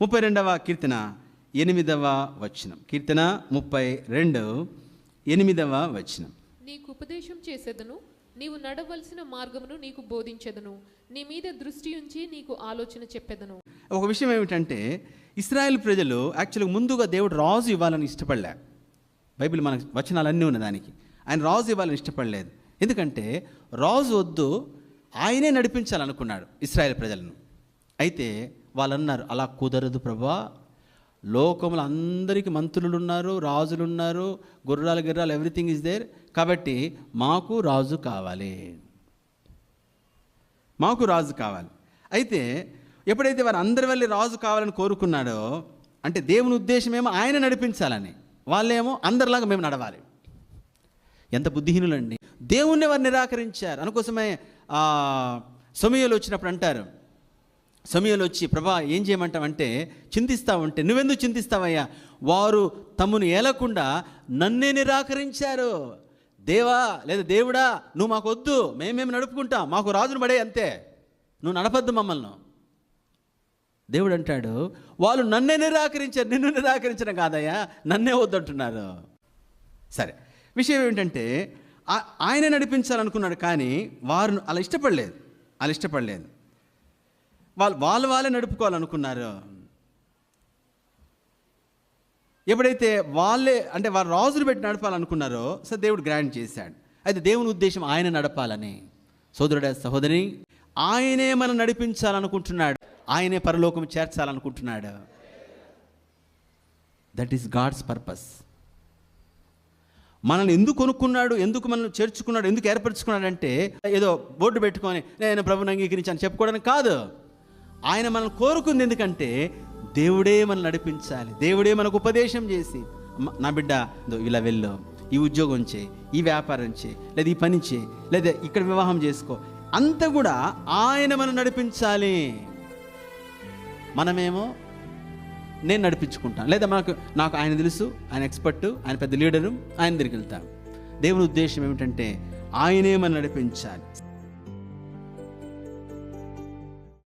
ముప్పై రెండవ కీర్తన ఎనిమిదవ వచనం. కీర్తన ముప్పై రెండు ఎనిమిదవ వచనం. నీకు ఉపదేశం చేసేదను నీవు నడవలసిన మార్గమును నీకు బోధించెదను నీ మీద దృష్టి ఉంచి నీకు ఆలోచన చెప్పెదను. ఒక విషయం ఏమిటంటే ఇస్రాయేల్ ప్రజలు యాక్చువల్గా ముందుగా దేవుడు రాజు ఇవ్వాలని ఇష్టపడలే. బైబిల్ మన వచనాలు అన్నీ ఉన్నాయి దానికి. ఆయన రాజు ఇవ్వాలని ఇష్టపడలేదు. ఎందుకంటే రాజు వద్దు ఆయనే నడిపించాలనుకున్నాడు ఇస్రాయేల్ ప్రజలను. అయితే వాళ్ళు అన్నారు అలా కుదరదు ప్రభా. లోకములు అందరికీ మంత్రులు ఉన్నారు రాజులు ఉన్నారు గుర్రాలు గిర్రాలు ఎవ్రీథింగ్ ఇస్ దేర్ కాబట్టి మాకు రాజు కావాలి. మాకు రాజు కావాలి. అయితే ఎప్పుడైతే వారు అందరి వెళ్ళి రాజు కావాలని కోరుకున్నాడో అంటే దేవుని ఉద్దేశమేమో ఆయన నడిపించాలని వాళ్ళేమో అందరిలాగా మేము నడవాలి. ఎంత బుద్ధిహీనులండి. దేవుణ్ణి వారు నిరాకరించారు. అందుకోసమే సమయంలో వచ్చినప్పుడు అంటారు సమయంలో వచ్చి ప్రభా ఏం చేయమంటావంటే చింతిస్తావంటే నువ్వెందుకు చింతిస్తావయ్యా? వారు తమను ఏలకుండా నన్నే నిరాకరించారు. దేవా లేదా దేవుడా నువ్వు మాకు వద్దు మేమేమి నడుపుకుంటాం మాకు రాజును పడే అంతే. నువ్వు నడపద్దు మమ్మల్ని. దేవుడు అంటాడు వాళ్ళు నన్నే నిరాకరించారు నిన్ను నిరాకరించడం కాదయ్యా నన్నే వద్దంటున్నారు. సరే విషయం ఏమిటంటే ఆ- ఆయనే నడిపించాలనుకున్నాడు కానీ వారు అలా ఇష్టపడలేదు అలా ఇష్టపడలేదు. వాళ్ళు వాళ్ళు వాళ్ళే నడుపుకోవాలనుకున్నారు. ఎప్పుడైతే వాళ్ళే అంటే వారు రాజులు పెట్టి నడపాలనుకున్నారో సో దేవుడు గ్రాంట్ చేశాడు. అయితే దేవుని ఉద్దేశం ఆయన నడపాలని. సోదరుడ సహోదరి ఆయనే మనం నడిపించాలనుకుంటున్నాడు. ఆయనే పరలోకం చేర్చాలనుకుంటున్నాడు. దట్ ఈస్ గాడ్స్ పర్పస్ మనల్ని ఎందుకు కొనుక్కున్నాడు? ఎందుకు మనల్ని చేర్చుకున్నాడు? ఎందుకు ఏర్పరచుకున్నాడంటే ఏదో బోర్డు పెట్టుకొని నేను ప్రభుని అంగీకరించాను చెప్పుకోవడానికి కాదు. ఆయన మనల్ని కోరుకుంది ఎందుకంటే దేవుడే మనల్ని నడిపించాలి. దేవుడే మనకు ఉపదేశం చేసి నా బిడ్డ ఇలా వెళ్ళు. ఈ ఉద్యోగం చేయి ఈ వ్యాపారం చేయి లేదా ఈ పని చేయి లేదా ఇక్కడ వివాహం చేసుకో. అంతా కూడా ఆయన మనం నడిపించాలి. మనమేమో నేను నడిపించుకుంటాను. లేదా మనకు నాకు ఆయన తెలుసు ఆయన ఎక్స్పర్ట్ ఆయన పెద్ద లీడరు ఆయన దగ్గరికి వెళ్తాను దేవుని ఉద్దేశం ఏమిటంటే ఆయనే మనం నడిపించాలి.